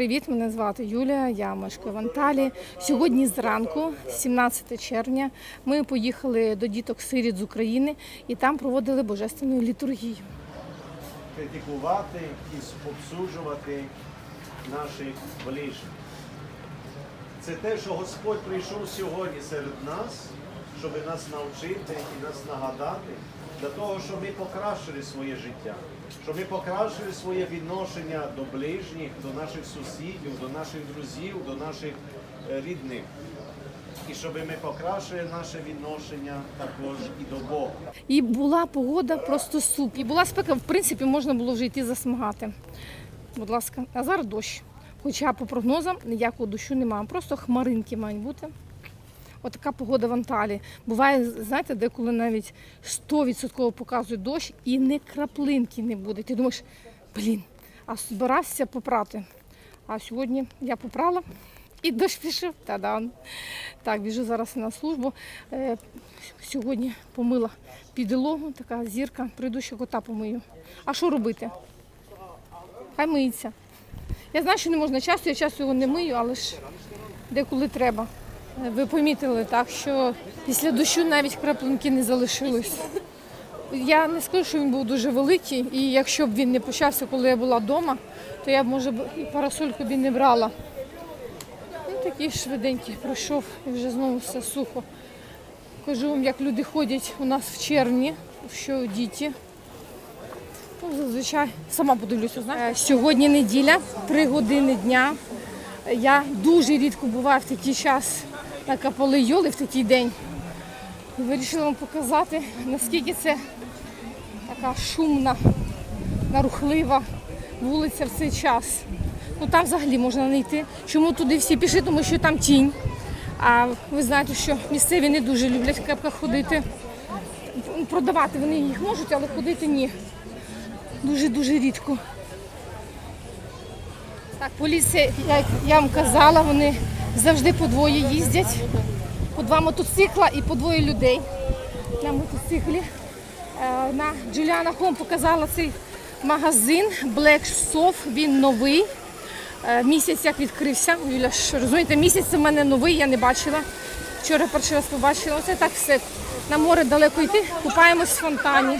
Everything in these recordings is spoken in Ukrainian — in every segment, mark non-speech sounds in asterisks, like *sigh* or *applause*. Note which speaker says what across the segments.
Speaker 1: привіт! Мене звати Юлія, я мешкаю в Анталії. Сьогодні зранку, 17 червня, ми поїхали до діток сиріт з України і там проводили божественну літургію.
Speaker 2: критикувати і обсуджувати наших ближніх. Це те, що Господь прийшов сьогодні серед нас, щоб нас навчити і нас нагадати для того, щоб ми покращили своє життя, щоб ми покращили своє відношення до ближніх, до наших сусідів, до наших друзів, до наших е, рідних. І щоб ми покращили наше відношення також і до Бога.
Speaker 1: І була погода просто суп. І була спека, в принципі, можна було вже йти засмагати. Будь ласка, а зараз дощ. Хоча по прогнозам ніякого дощу немає, просто хмаринки мають бути. Отака погода в Анталії. Буває, знаєте, деколи навіть 100% показує дощ і не краплинки не буде. Ти думаєш, блін, а збирався попрати. А сьогодні я попрала і дощ пішов. Та-дан. Так, біжу зараз на службу. Е, Сьогодні помила підлогу, така зірка. Прийду ще кота помию. А що робити? Хай миється. Я знаю, що не можна часто, я часто його не мию, але ж деколи треба. Ви помітили, так, що після дощу навіть краплинки не залишилось. Я не скажу, що він був дуже великий, і якщо б він не почався, коли я була вдома, то я б, може, і парасольку б і не брала. Ну, такий швиденький пройшов і вже знову все сухо. Кажу вам, як люди ходять у нас в червні, що діти. Ну, зазвичай сама подивлюся. знаєте. Сьогодні неділя, три години дня. Я дуже рідко буваю в такий час на каполи Йоли в такий день. Вирішила вам показати, наскільки це така шумна, нарухлива вулиця в цей час. Ну там взагалі можна не йти. Чому туди всі пішли? Тому що там тінь. А ви знаєте, що місцеві не дуже люблять в кепках ходити. Продавати вони їх можуть, але ходити ні. Дуже-дуже рідко. Так, поліція, як я вам казала, вони завжди по двоє їздять. По два мотоцикла і по двоє людей на мотоциклі. Е, На Джуліана Хом показала цей магазин Black Soft, він новий. Е, Місяць як відкрився. Юля, розумієте, місяць в мене новий, я не бачила. Вчора перший раз побачила. Оце так все. На море далеко йти, купаємось в фонтані.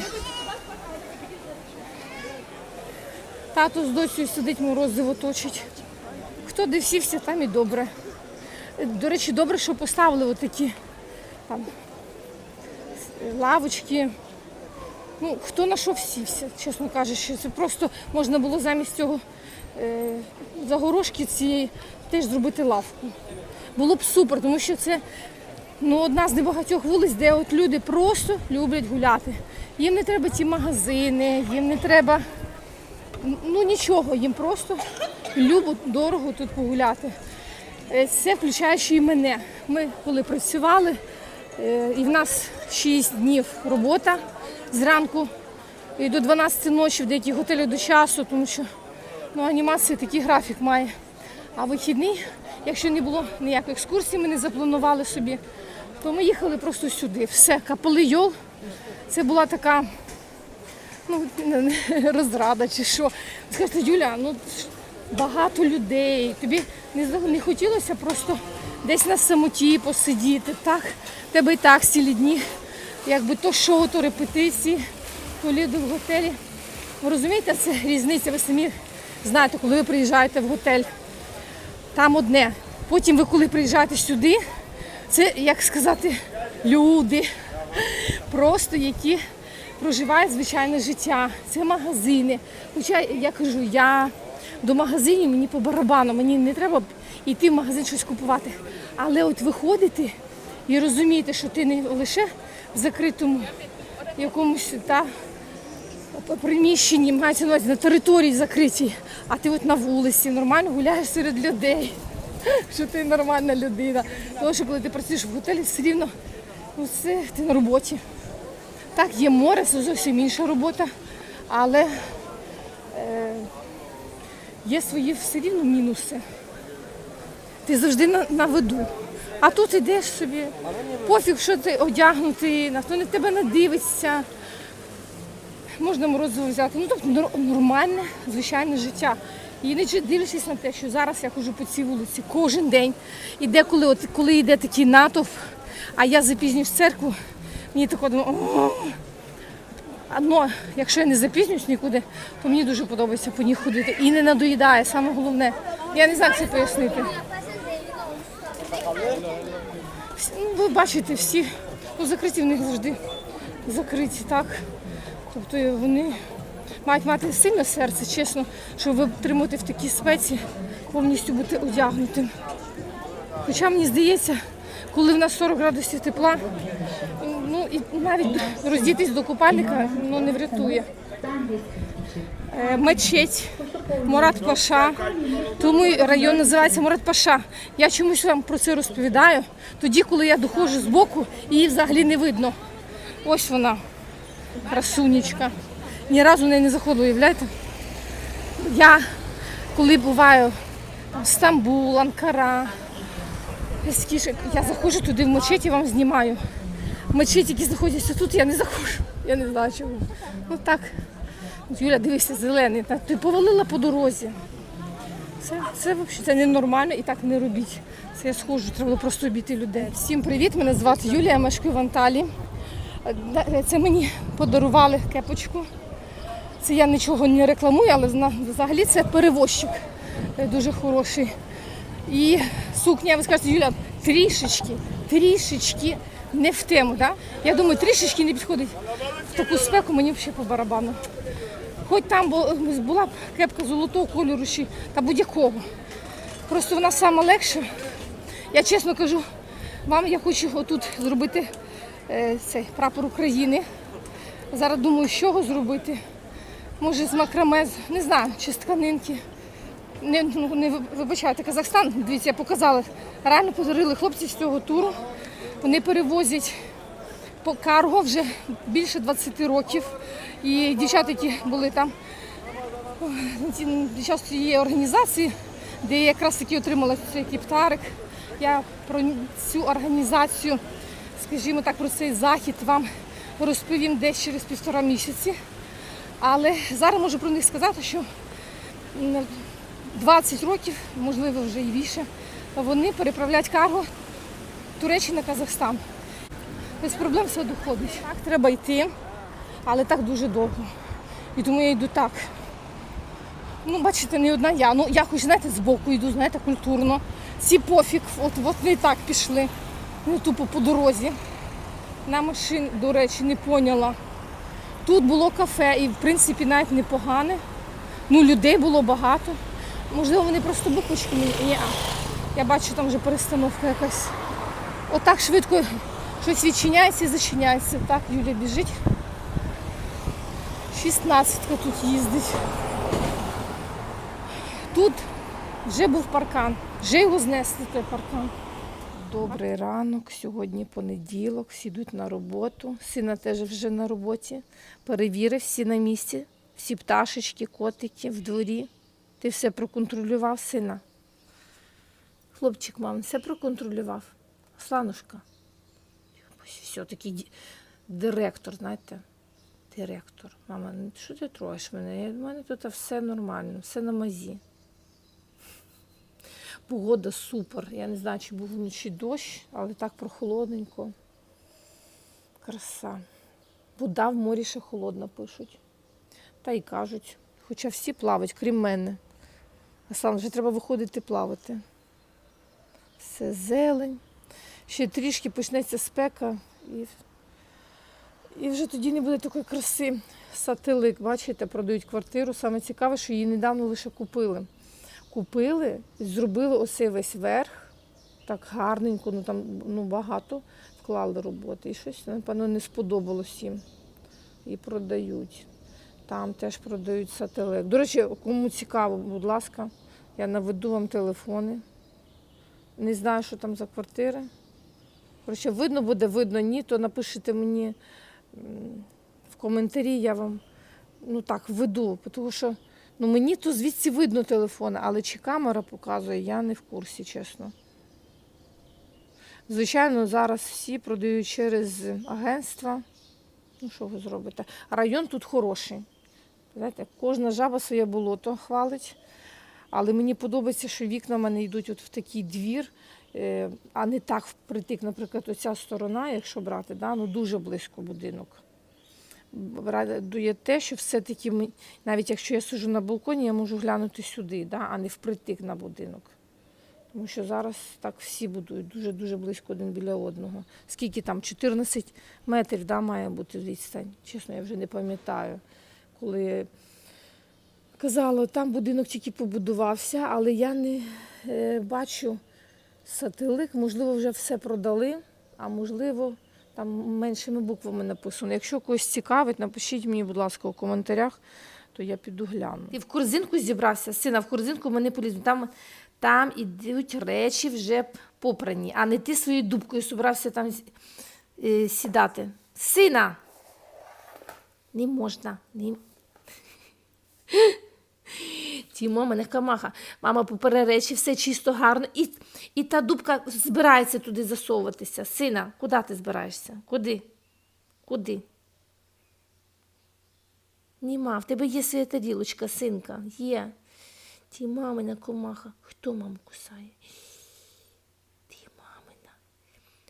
Speaker 1: Тато з дочею сидить, морозиво точить. Хто де всівся, там і добре. До речі, добре, що поставили отакі там лавочки. Ну, хто на що всівся, чесно кажучи, це просто можна було замість цього е, загорожки цієї теж зробити лавку. Було б супер, тому що це ну, одна з небагатьох вулиць, де от люди просто люблять гуляти. Їм не треба ті магазини, їм не треба ну нічого, їм просто любо, дорого тут погуляти. Е, Це включаючи і мене. Ми коли працювали, е, і в нас 6 днів робота зранку і до 12 ночі в деяких готелях до часу, тому що ну, анімація такий графік має. А вихідний, якщо не було ніякої екскурсії, ми не запланували собі, то ми їхали просто сюди. Все, капали йол. Це була така ну, *laughs* розрада чи що. Скажете, Юля, ну багато людей. Тобі не, не хотілося просто десь на самоті посидіти. Так, тебе і так цілі дні, якби то шоу, то репетиції, то ліду в готелі. Ви розумієте, це різниця, ви самі знаєте, коли ви приїжджаєте в готель, там одне. Потім ви, коли приїжджаєте сюди, це, як сказати, люди, просто які проживають звичайне життя. Це магазини. Хоча я кажу, я до магазинів мені по барабану, мені не треба йти в магазин щось купувати. Але от виходити і розуміти, що ти не лише в закритому якомусь та, приміщенні, мається на увазі на території закритій, а ти от на вулиці нормально гуляєш серед людей. *laughs* Що ти нормальна людина. Тому що коли ти працюєш в готелі, все рівно ну, це ти на роботі. Так, є море, це зовсім інша робота, але е, є свої все рівно мінуси. Ти завжди на, на виду. А тут йдеш собі, пофіг, що ти одягнутий, на хто на тебе не дивиться. Можна морозиво взяти. Ну, тобто нормальне, звичайне життя. І не дивлячись на те, що зараз я ходжу по цій вулиці кожен день. І деколи, от, коли йде такий натовп, а я запізнююсь в церкву, мені тако думаю, «О». А, ну, якщо я не запізнююсь нікуди, то мені дуже подобається по ній ходити. І не надоїдає, саме головне. Я не знаю, як це пояснити. Ну, Ви бачите, всі ну, закриті в них завжди закриті, так. Тобто вони мають мати сильне серце, чесно, щоб витримати в такій спеці, повністю бути одягнутим. Хоча мені здається, коли в нас 40 градусів тепла, і навіть роздітись до купальника ну, не врятує. Е, Мечеть, Мурат Паша. Тому район називається Мурат Паша. Я чомусь вам про це розповідаю. Тоді, коли я доходжу з боку, її взагалі не видно. Ось вона, красунечка. Ні разу в не заходила, уявляєте? Я коли буваю там, Стамбул, Анкара, я заходжу туди в мечеті, вам знімаю. Мечеті, які знаходяться тут, я не заходжу. Я не знаю чому. Ну так. Юля, дивися, зелений. Та Ти повалила по дорозі. Це, це взагалі це ненормально і так не робіть. Це я схожу, треба просто обійти людей. Всім привіт! Мене звати Юлія, я мешкаю в Анталії. Е, Це мені подарували кепочку. Це я нічого не рекламую, але взагалі це перевозчик е, дуже хороший. І сукня, ви скажете, Юля, трішечки, трішечки не в тему. Да? Я думаю, трішечки не підходить в таку спеку, мені взагалі по барабану. Хоч там була б кепка золотого кольору ще, та будь-якого. Просто вона сама легша. Я чесно кажу, вам я хочу отут зробити е, цей прапор України. Зараз думаю, з чого зробити. Може з макраме, не знаю, чи з тканинки. Не, ну, не вибачайте, Казахстан, дивіться, я показала. Реально подарили хлопці з цього туру. Вони перевозять по карго вже більше 20 років. І дівчата, які були там під час цієї організації, де я якраз таки отримала цей кіптарик. Я про цю організацію, скажімо так, про цей захід вам розповім десь через півтора місяці. Але зараз можу про них сказати, що 20 років, можливо, вже і більше, вони переправляють карго Туреччина, Казахстан. Без проблем все доходить. Так, треба йти, але так дуже довго. І тому я йду так. Ну, бачите, не одна я. Ну, я хоч, знаєте, збоку йду, знаєте, культурно. Ці пофіг, от, от не так пішли. Не тупо по дорозі. На машин, до речі, не поняла. Тут було кафе і, в принципі, навіть непогане. Ну, людей було багато. Можливо, вони просто буквочки мені. Ні, я бачу, там вже перестановка якась. Отак швидко щось відчиняється і зачиняється. Так, Юля біжить. 16 тут їздить. Тут вже був паркан, вже його знесли той паркан. Добрий ранок, сьогодні понеділок, всі йдуть на роботу. Сина теж вже на роботі. Перевірив, всі на місці, всі пташечки, котики в дворі. Ти все проконтролював, сина. Хлопчик, мам, все проконтролював. Сланушка. Все, такий директор, знаєте. Директор. Мама, ну що ти троєш мене? У мене тут все нормально, все на мазі. Погода супер. Я не знаю, чи був вночі дощ, але так прохолодненько. Краса. Вода в морі ще холодна, пишуть. Та й кажуть. Хоча всі плавають, крім мене. Аслан, вже треба виходити плавати. Все зелень. Ще трішки почнеться спека і, і вже тоді не буде такої краси. Сателик, бачите, продають квартиру. Саме цікаве, що її недавно лише купили. Купили, зробили оцей весь верх, так гарненько, ну там ну, багато вклали роботи. І щось, напевно, не сподобалось їм. І продають. Там теж продають сателик. До речі, кому цікаво, будь ласка, я наведу вам телефони. Не знаю, що там за квартири. Коротше, видно буде, видно ні, то напишіть мені в коментарі, я вам ну так введу, тому що ну, мені то звідси видно телефон, але чи камера показує, я не в курсі, чесно. Звичайно, зараз всі продають через агентства. Ну, що ви зробите? Район тут хороший. Знаєте, кожна жаба своє болото хвалить. Але мені подобається, що вікна в мене йдуть от в такий двір, е, а не так впритик, наприклад, оця сторона, якщо брати, да, ну дуже близько будинок. Радує те, що все-таки ми, навіть якщо я сижу на балконі, я можу глянути сюди, да, а не впритик на будинок. Тому що зараз так всі будують дуже-дуже близько один біля одного. Скільки там? 14 метрів да, має бути відстань. Чесно, я вже не пам'ятаю. Коли казала, там будинок тільки побудувався, але я не е, бачу сателик. Можливо, вже все продали, а можливо, там меншими буквами написано. Якщо когось цікавить, напишіть мені, будь ласка, у коментарях, то я піду гляну. Ти в корзинку зібрався, сина, в корзинку мене полізли. Там, там ідуть речі вже попрані, а не ти своєю дубкою зібрався там е, сідати. Сина! Не можна. Не... *laughs* Тімо, мене камаха. Мама попере все чисто, гарно. І, і та дубка збирається туди засовуватися. Сина, куди ти збираєшся? Куди? Куди? Німа, в тебе є своя тарілочка, синка. Є. Ті мамина комаха. Хто маму кусає? Ті мамина.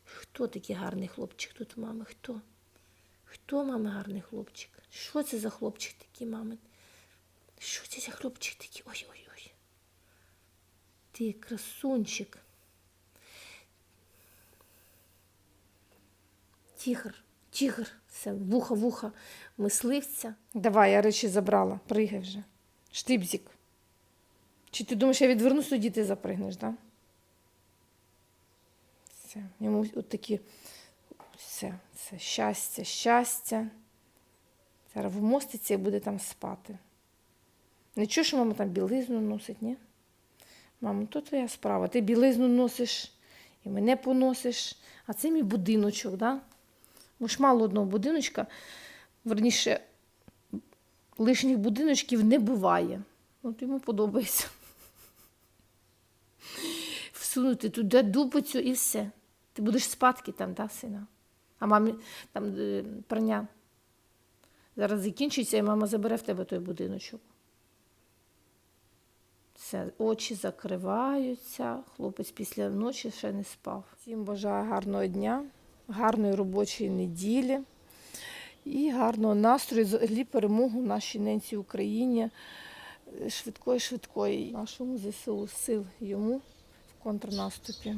Speaker 1: Хто такий гарний хлопчик тут, мами? Хто? Хто мами гарний хлопчик? Що це за хлопчик такий, мамин? Що це за хлопчик такий? Ой-ой-ой. Ти красунчик. Тігр, тігр. Це вуха, вуха мисливця. Давай, я речі забрала. Пригай вже. Штибзік. Чи ти думаєш, я відвернусь, тоді ти запригнеш, так? Да? Все. Йому от такі. Все, це щастя, щастя. Зараз вмоститься і буде там спати. Не чуєш, що мама там білизну носить, ні? Мамо, то твоя справа. Ти білизну носиш і мене поносиш. А це мій будиночок, да? Бо ж мало одного будиночка. Верніше, лишніх будиночків не буває. От йому подобається. Всунути туди дубицю і все. Ти будеш спадки там, да, сина? А мамі там е, прання. Зараз закінчиться, і мама забере в тебе той будиночок. Все, очі закриваються. Хлопець після ночі ще не спав. Всім бажаю гарного дня, гарної робочої неділі і гарного настрою, взагалі перемогу нашій ненці Україні. Швидкої, швидкої нашому ЗСУ сил йому в контрнаступі.